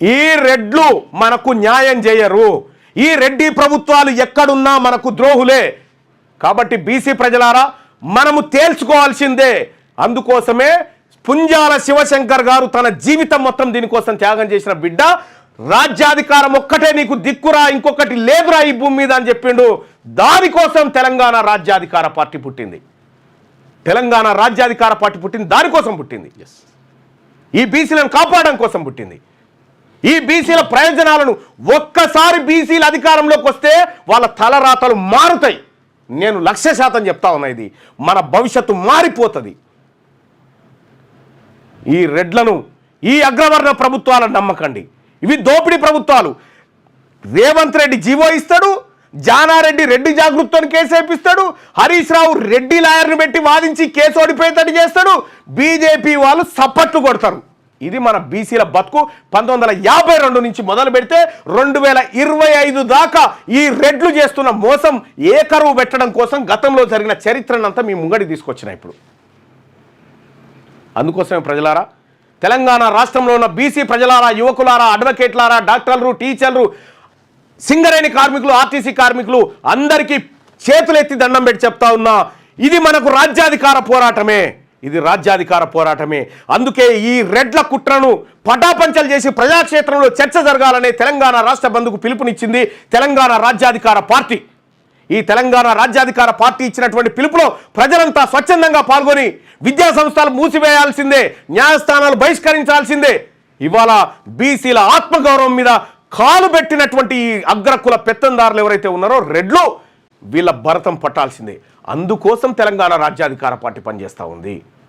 ఈ రెడ్లు మనకు న్యాయం చేయరు. ఈ రెడ్డి ప్రభుత్వాలు ఎక్కడున్నా మనకు ద్రోహులే. కాబట్టి బీసీ ప్రజలారా మనము తేల్చుకోవాల్సిందే. అందుకోసమే పుంజాల శివశంకర్ గారు తన జీవితం మొత్తం దీనికోసం త్యాగం చేసిన బిడ్డ. రాజ్యాధికారం ఒక్కటే నీకు దిక్కురా ఇంకొకటి లేదురా ఈ భూమి మీద అని చెప్పిండు. దానికోసం తెలంగాణ రాజ్యాధికార పార్టీ పుట్టింది. తెలంగాణ రాజ్యాధికార పార్టీ పుట్టింది దానికోసం పుట్టింది. ఈ బీసీలను కాపాడడం కోసం పుట్టింది. ఈ బీసీల ప్రయోజనాలను ఒక్కసారి బీసీల అధికారంలోకి వస్తే వాళ్ళ తలరాతలు మారుతాయి. నేను లక్ష శాతం చెప్తా ఉన్నా ఇది. మన భవిష్యత్తు మారిపోతుంది. ఈ రెడ్లను ఈ అగ్రవర్ణ ప్రభుత్వాలను నమ్మకండి. ఇవి దోపిడీ ప్రభుత్వాలు. రేవంత్ రెడ్డి జీవో ఇస్తాడు జానారెడ్డి రెడ్డి జాగృతితో కేసు వేపిస్తాడు హరీష్ రావు రెడ్డి లాయర్ని పెట్టి వాదించి కేసు ఓడిపోయేటట్టు చేస్తాడు బీజేపీ వాళ్ళు సప్పట్లు కొడతారు. ఇది మన బీసీల బతుకు. పంతొమ్మిది వందల యాభై రెండు నుంచి మొదలు పెడితే రెండు వేల ఇరవై ఐదు దాకా ఈ రెడ్లు చేస్తున్న మోసం ఏ కరువు పెట్టడం కోసం గతంలో జరిగిన చరిత్రనంతా మీ ముంగడి తీసుకొచ్చిన ఇప్పుడు. అందుకోసమే ప్రజలారా తెలంగాణ రాష్ట్రంలో ఉన్న బీసీ ప్రజలారా యువకులారా అడ్వకేట్లారా డాక్టర్లు టీచర్లు సింగరేణి కార్మికులు ఆర్టీసీ కార్మికులు అందరికీ చేతులెత్తి దండం పెట్టి చెప్తా ఉన్నా ఇది మనకు రాజ్యాధికార పోరాటమే. ఇది రాజ్యాధికార పోరాటమే. అందుకే ఈ రెడ్ల కుట్రను పటాపంచలు చేసి ప్రజాక్షేత్రంలో చర్చ జరగాలనే తెలంగాణ రాష్ట్ర బంధుకు పిలుపునిచ్చింది తెలంగాణ రాజ్యాధికార పార్టీ. ఈ తెలంగాణ రాజ్యాధికార పార్టీ ఇచ్చినటువంటి పిలుపులో ప్రజలంతా స్వచ్ఛందంగా పాల్గొని విద్యా సంస్థలు మూసివేయాల్సిందే న్యాయస్థానాలు బహిష్కరించాల్సిందే. ఇవాళ బీసీల ఆత్మగౌరవం మీద కాలు పెట్టినటువంటి ఈ అగ్రకుల పెత్తందారులు ఎవరైతే ఉన్నారో రెడ్లు వీళ్ళ భరతం పట్టాల్సిందే. అందుకోసం తెలంగాణ రాజ్యాధికార పార్టీ పనిచేస్తూ ఉంది.